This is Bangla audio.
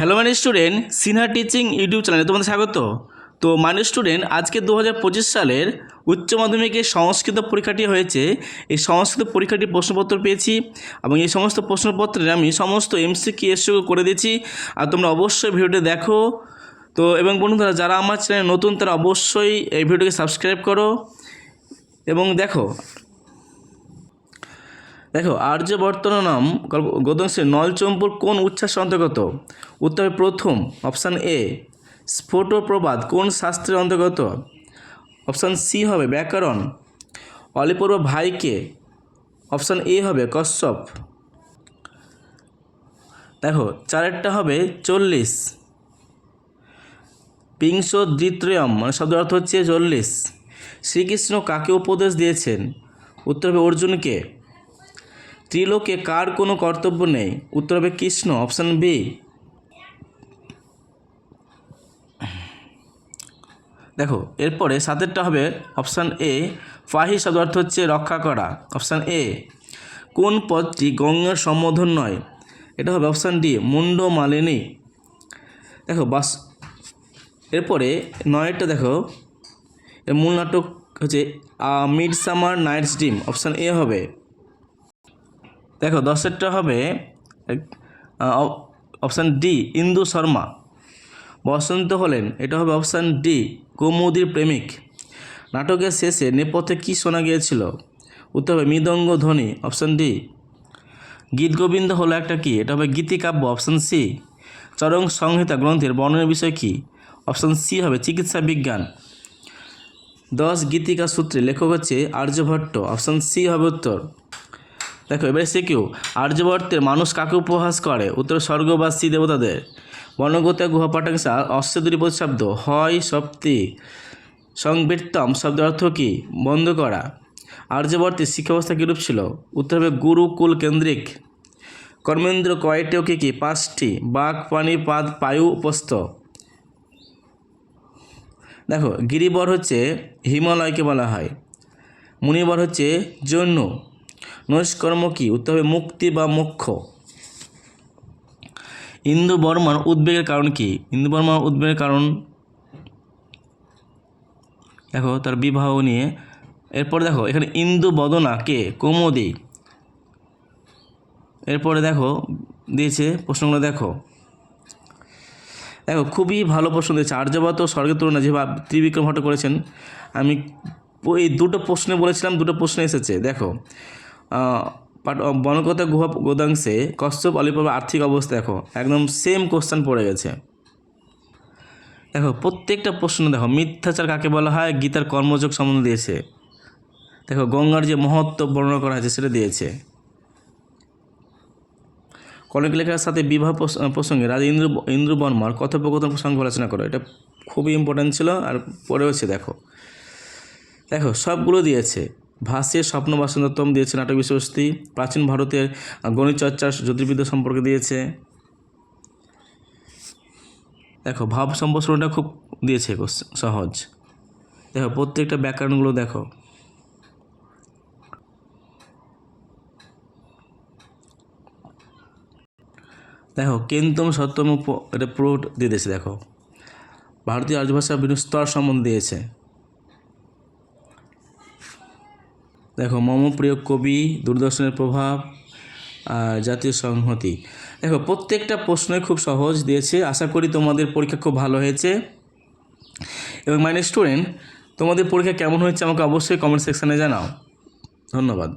হ্যালো মানে স্টুডেন্ট সিনহা টিচিং ইউটিউব চ্যানেলে তোমাদের স্বাগত। তো মানে স্টুডেন্ট আজকে দু হাজার পঁচিশ সালের উচ্চ মাধ্যমিকের সংস্কৃত পরীক্ষাটি হয়েছে। এই সংস্কৃত পরীক্ষাটির প্রশ্নপত্র পেয়েছি এবং এই সমস্ত প্রশ্নপত্রের আমি সমস্ত এমসিকি এসও করে দিয়েছি। আর তোমরা অবশ্যই ভিডিওটি দেখো। তো, এবং বন্ধুরা, যারা আমার চ্যানেল নতুন, তারা অবশ্যই এই ভিডিওকে সাবস্ক্রাইব করো। এবং দেখো দেখো আর্যবর্তন নাম গদংশের নলচম্পুর কোন উচ্ছ্বাসের অন্তর্গত? উত্তর প্রথম, অপশান এ, স্ফোটপ্রবাদ কোন শাস্ত্রের অন্তর্গত? অপশান সি হবে ব্যাকরণ। অলিপূর্ব ভাইকে। অপশান এ হবে কশ্যপ। দেখো, চারেরটা হবে চল্লিশ। বিংশ দ্বিত্রয়ম মানে শব্দ অর্থ হচ্ছে চল্লিশ। শ্রীকৃষ্ণ কাকে উপদেশ দিয়েছেন? উত্তর হবে অর্জুনকে। ত্রিলোকে কার কোনো কর্তব্য নেই? উত্তর হবে কৃষ্ণ, অপশান বি। দেখো, এরপরে সাতেরটা হবে অপশান এ, ফাহি শব্দ অর্থ হচ্ছে রক্ষা করা। অপশান এ, কোন পদটি গঙ্গার সম্বোধন নয়? এটা হবে অপশান ডি, মুন্ড মালিনী। দেখো, বাস এরপরে নয়টা দেখো। এর মূল নাটক হচ্ছে midsummer night's dream. Option A হবে। দেখো, দশেরটা হবে অপশান ডি ইন্দু শর্মা। বসন্ত হলেন, এটা হবে অপশান ডি কৌমুদির প্রেমিক। নাটকের শেষে নেপথ্যে কী শোনা গিয়েছিল? উত্তর হবে মৃদঙ্গ ধ্বনি অপশান ডি গীত গোবিন্দ হলো একটা কি? এটা হবে গীতিকাব্য অপশান সি চরং সংহিতা গ্রন্থের বর্ণনের বিষয় কি? অপশান সি হবে চিকিৎসা বিজ্ঞান। দশ গীতিকা সূত্রে লেখক হচ্ছে আর্যভট্ট অপশান সি হবে উত্তর। দেখো, এবারে সে কেউ? আর্যবর্তের মানুষ কাকে উপহাস করে? উত্তর স্বর্গবাসী দেবতাদের। বর্ণগতা গুহাপাটাংসা অশ্বদুরি শব্দ হয়, সপ্তি, সংবৃত্তম, শব্দের অর্থ কী? বন্ধ করা। আর্যবর্তের শিক্ষা ব্যবস্থা কীরূপ ছিল? উত্তর হবে গুরুকুল কেন্দ্রিক। কর্মেন্দ্র কয়টেও কি কি? পাঁচটি। বাঘ পানি পাদ পায়ু উপস্থ দেখো, গিরিবর হচ্ছে হিমালয়কে বলা হয়। মুনিবর হচ্ছে জন্য নৈষ্কর্ম কি? উত্তর হবে মুক্তি বা মোক্ষ। ইন্দু বর্মার উদ্বেগের কারণ কি? ইন্দু বর্মার উদ্বেগের কারণ দেখো, তার বিবাহ নিয়ে। এরপরে দেখো, এখানে ইন্দু বদনা কে? কৌমদি। এরপরে দেখো, দিয়েছে প্রশ্নগুলো দেখো। দেখো, খুবই ভালো প্রশ্ন দিয়েছে। আর্যবত স্বর্গের তুলনা যে ত্রিবিক্রম ভট্ট করেছেন, আমি এই দুটো প্রশ্নে বলেছিলাম, দুটো প্রশ্ন এসেছে। দেখো বনকতা গুহা গোদাংশে কশ্যপ অলিপর্ব আর্থিক অবস্থা দেখো, একদম সেম কোশ্চেন পড়ে গেছে। দেখো, প্রত্যেকটা প্রশ্ন দেখো, মিথ্যাচার কাকে বলা হয়, গীতার কর্মযোগ সম্বন্ধে দিয়েছে। দেখো, গঙ্গার যে মহত্ব বর্ণনা করা হয়েছে, সেটা দিয়েছে। কনক লেখার সাথে বিবাহ প্রসঙ্গে রাজা ইন্দ্র ইন্দ্র বর্মার কথোপকথন প্রসঙ্গে আলোচনা করো, এটা খুবই ইম্পর্ট্যান্ট ছিল, আর পড়েওছে, দেখো। দেখো, সবগুলো দিয়েছে। ভাষ্যের স্বপ্ন বাসন্তম দিয়েছে নাটক বিশ্বস্তি প্রাচীন ভারতের গণিত চর্চা জ্যোতির্বিদ্যা সম্পর্কে দিয়েছে। দেখো, ভাব সম্প্রসারণটা খুব দিয়েছে সহজ। দেখো, প্রত্যেকটা ব্যাকরণগুলো দেখো। দেখো কেন্তম সত্যম এটা পুরো দিয়ে দিয়েছে, দেখো। ভারতীয় আর্য ভাষা বিভিন্ন স্তর সম্বন্ধে দিয়েছে। দেখো মম প্রিয় কবি, দূরদর্শনের প্রভাব জাতীয় সংহতি। দেখো, প্রত্যেকটা প্রশ্নই খুব সহজ দিয়েছে। আশা করি তোমাদের পরীক্ষা খুব ভালো হয়েছে। এবং মাইনে স্টুডেন্ট তোমাদের পরীক্ষা কেমন হয়েছে আমাকে অবশ্যই কমেন্ট সেকশানে জানাও। ধন্যবাদ।